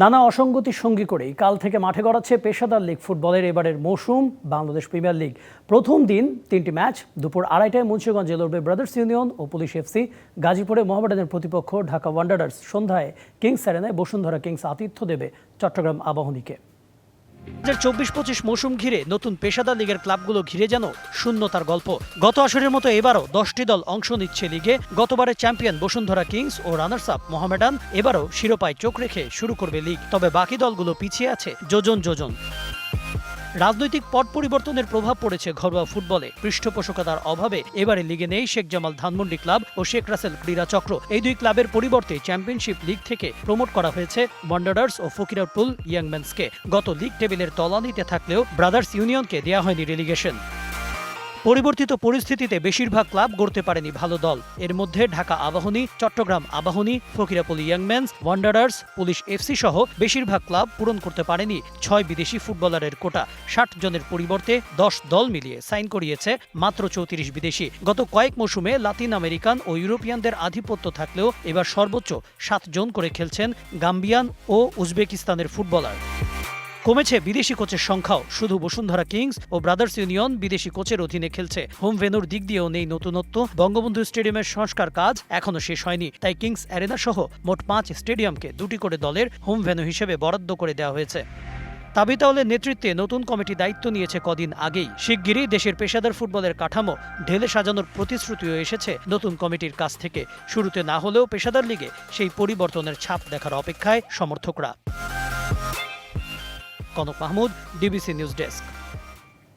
নানা অসঙ্গতি সঙ্গী করেই কাল থেকে মাঠে গড়াচ্ছে পেশাদার লীগ। ফুটবলের এবারের মৌসুম, বাংলাদেশ প্রিমিয়ার লিগ। প্রথম দিন তিনটি ম্যাচ, দুপুর আড়াইটায় মুন্সিগঞ্জে লড়বে ব্রাদার্স ইউনিয়ন ও পুলিশ এফসি। গাজীপুরে মোহামেডানের প্রতিপক্ষ ঢাকা ওয়ান্ডারার্স সন্ধ্যায় কিংস অ্যারেনায় বসুন্ধরা কিংস আতিথ্য দেবে চট্টগ্রাম আবাহনীকে। চব্বিশ পঁচিশ মৌসুম ঘিরে নতুন পেশাদার লিগের ক্লাবগুলো ঘিরে যেন শূন্যতার গল্প। গত আসরের মতো এবারও দশটি দল অংশ নিচ্ছে লিগে। গতবারের চ্যাম্পিয়ন বসুন্ধরা কিংস ও রানার্স আপ মোহামেডান এবারও শিরোপায় চোখ রেখে শুরু করবে লিগ। তবে বাকি দলগুলো পিছিয়ে আছে। যোজন যোজন। রাজনৈতিক পট পরিবর্তনের প্রভাব পড়েছে ঘরোয়া ফুটবলে। পৃষ্ঠপোষকতার অভাবে এবারে লিগে নেই শেখ জামাল ধানমন্ডি ক্লাব ও শেখ রাসেল ক্রীড়া চক্র। এই দুই ক্লাবের পরিবর্তে চ্যাম্পিয়নশিপ লিগ থেকে প্রমোট করা হয়েছে ওয়ান্ডারার্স ও ফকিরারপুল ইয়াংম্যান্সকে। গত লিগ টেবিলের তলানিতে থাকলেও ব্রাদার্স ইউনিয়নকে দেওয়া হয়নি রেলিগেশন পরিবর্তিত পরিস্থিতিতে বেশিরভাগ ক্লাব গড়তে পারেনি ভালো দল। এর মধ্যে Dhaka Abahani, Chittagong Abahani Fakirapool young men's, wanderers, police FC সহ বেশিরভাগ ক্লাব পূরণ করতে পারেনি ছয় বিদেশি ফুটবলারের কোটা। ষাট জনের পরিবর্তে দশ দল মিলিয়ে সাইন করিয়েছে মাত্র চৌত্রিশ বিদেশি। গত কয়েক মৌসুমে লাতিন আমেরিকান ও ইউরোপিয়ানদের আধিপত্য থাকলেও এবার সর্বোচ্চ সাত জন করে খেলছেন গাম্বিয়ান ও উজবেকিস্তানের ফুটবলার। কমেছে বিদেশি কোচের সংখ্যাও। শুধু বসুন্ধরা কিংস ও ব্রাদার্স ইউনিয়ন বিদেশি কোচের অধীনে খেলছে। হোম ভেনুর দিক দিয়েও নেই নতুনত্ব। বঙ্গবন্ধু স্টেডিয়ামের সংস্কার কাজ এখনও শেষ হয়নি। তাই কিংস অ্যারেনা সহ মোট পাঁচ স্টেডিয়ামকে দুটি করে দলের হোম ভেনু হিসেবে বরাদ্দ করে দেওয়া হয়েছে। তাবিতাউলের নেতৃত্বে নতুন কমিটি দায়িত্ব নিয়েছে কদিন আগেই। শিগগিরই দেশের পেশাদার ফুটবলের কাঠামো ঢেলে সাজানোর প্রতিশ্রুতিও এসেছে নতুন কমিটির কাছ থেকে। শুরুতে না হলেও পেশাদার লিগে সেই পরিবর্তনের ছাপ দেখার অপেক্ষায় সমর্থকরা। Kanak Mahmud DBC News desk.